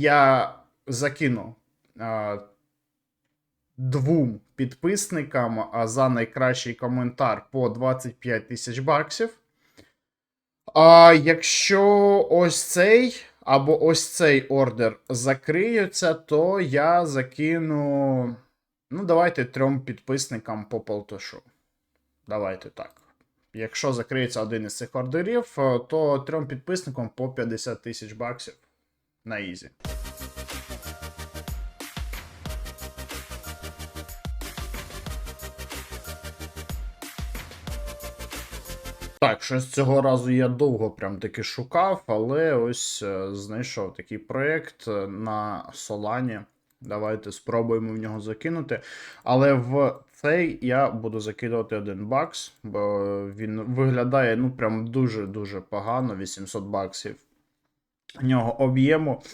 я закину а, двом підписникам за найкращий коментар по 25 тисяч баксів. А якщо ось цей або ось цей ордер закриються, то я закину. Ну, давайте трьом підписникам по полтошу. Давайте так. Якщо закриється один із цих ордерів, то трьом підписникам по 50 тисяч баксів на ізі. Так, щось цього разу я довго прям таки шукав, але ось е, знайшов такий проєкт е, на Солані. Давайте спробуємо в нього закинути. Але в цей я буду закидувати один бакс, бо він виглядає ну прям дуже-дуже погано. 800 баксів. Нього об'єму